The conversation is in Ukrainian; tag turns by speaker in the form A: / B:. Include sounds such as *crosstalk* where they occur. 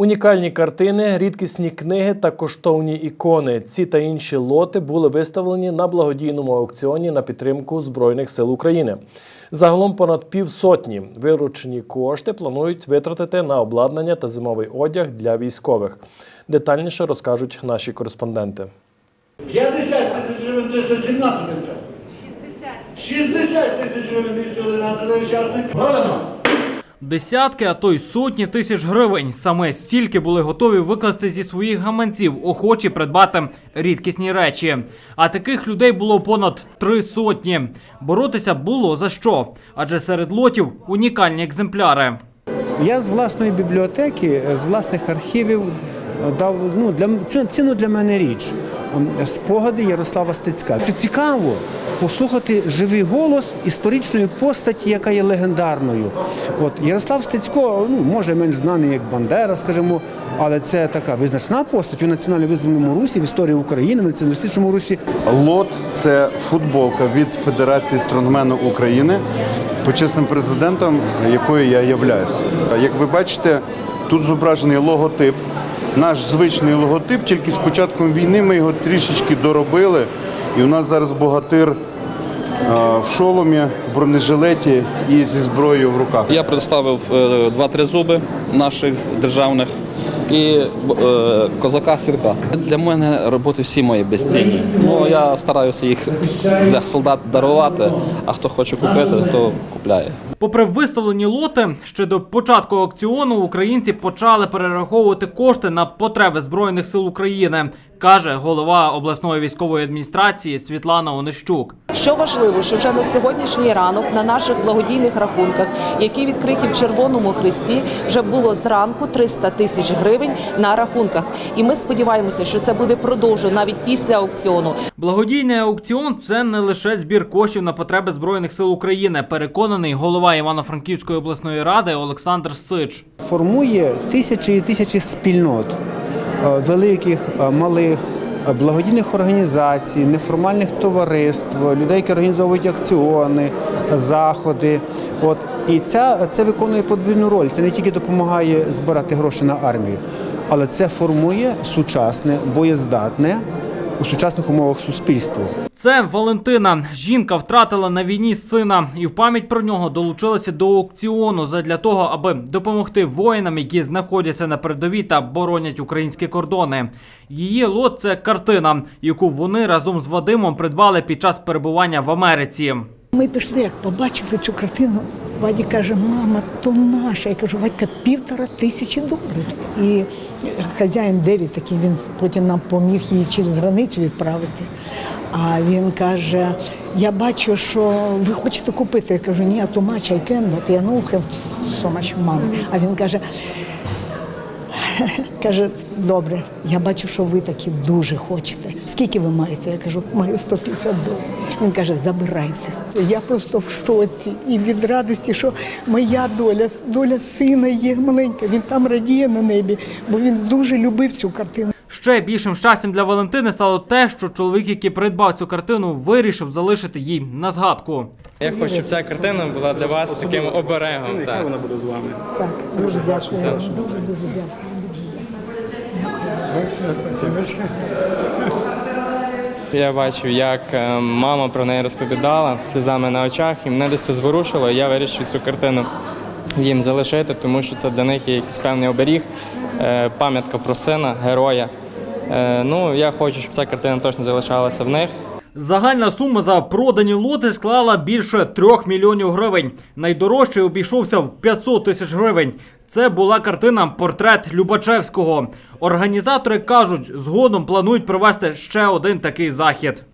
A: Унікальні картини, рідкісні книги та коштовні ікони. Ці та інші лоти були виставлені на благодійному аукціоні на підтримку Збройних сил України. Загалом понад півсотні виручені кошти планують витратити на обладнання та зимовий одяг для військових. Детальніше розкажуть наші кореспонденти.
B: 50 тисяч гривень 317 учасників. 60. 60 тисяч гривень 211 учасників. Горано.
C: Десятки, а то й сотні тисяч гривень. Саме стільки були готові викласти зі своїх гаманців, охочі придбати рідкісні речі. А таких людей було понад три сотні. Боротися було за що? Адже серед лотів унікальні екземпляри.
D: Я з власної бібліотеки, з власних архівів дав ну, для, цінну для мене річ. Спогади Ярослава Стецька. Це цікаво послухати живий голос історичної постаті, яка є легендарною. От Ярослав Стецько, ну може менш знаний як Бандера, скажімо, але це така визначна постать у національно-визвольному русі, в історії України, в націоналістичному русі.
E: Лот це футболка від Федерації стронгмену України, почесним президентом якої я являюсь. Як ви бачите, тут зображений логотип. Наш звичний логотип, тільки з початком війни ми його трішечки доробили. І у нас зараз богатир е, в шоломі, в бронежилеті і зі зброєю в руках.
F: Я представив е, два-три зуби наших державних і е, козака сірка. Для мене роботи всі мої безцінні. Ну я стараюся їх для солдат дарувати, а хто хоче купити, то купляє.
C: Попри виставлені лоти, ще до початку аукціону українці почали перераховувати кошти на потреби збройних сил України, каже голова обласної військової адміністрації Світлана Онищук.
G: Що важливо, що вже на сьогоднішній ранок на наших благодійних рахунках, які відкриті в Червоному Христі, вже було зранку 300 тисяч гривень на рахунках. І ми сподіваємося, що це буде продовжено навіть після аукціону.
C: Благодійний аукціон це не лише збір коштів на потреби збройних сил України. Переконаний голова Івано-Франківської обласної ради Олександр Сич.
D: формує тисячі і тисячі спільнот великих, е, малих, е, благодійних організацій, неформальних товариств, людей, які організовують акціони, заходи. От і ця це виконує подвійну роль. Це не тільки допомагає збирати гроші на армію, але це формує сучасне, боєздатне у сучасних умовах суспільство.
C: Це Валентина. Жінка втратила на війні сина і в пам'ять про нього долучилася до аукціону задля того, аби допомогти воїнам, які знаходяться на передовій та боронять українські кордони. Її лот це картина, яку вони разом з Вадимом придбали під час перебування в Америці.
H: Ми пішли, як побачили цю картину. Ваді каже, мама, то наша. Я кажу, Вадька, півтора тисячі доларів. І хазяїн Деві такий, він потім нам поміг її через границю відправити. А він каже: я бачу, що ви хочете купити. Я кажу, ні, то мача I can, я know have so much money. А він каже, *laughs* Каже, добре, я бачу, що ви такі дуже хочете. Скільки ви маєте? Я кажу, маю 150 доларів. Він каже, забирайте. Я просто в шоці і від радості, що моя доля, доля сина є маленька. Він там радіє на небі, бо він дуже любив цю картину.
C: Ще більшим щастям для Валентини стало те, що чоловік, який придбав цю картину, вирішив залишити їй на згадку.
I: Я хочу, щоб ця картина була для вас таким оберегом. Так.
H: Так, дуже дякую. Дуже дуже дякую.
I: Я бачив, як е, мама про неї розповідала сльозами на очах, і мене десь це зворушило. і Я вирішив цю картину їм залишити, тому що це для них є якийсь певний оберіг, е, пам'ятка про сина, героя. Е, Ну, я хочу, щоб ця картина точно залишалася в них.
C: Загальна сума за продані лоти склала більше трьох мільйонів гривень. Найдорожчий обійшовся в 500 тисяч гривень. Це була картина Портрет Любачевського. Організатори кажуть, згодом планують провести ще один такий захід.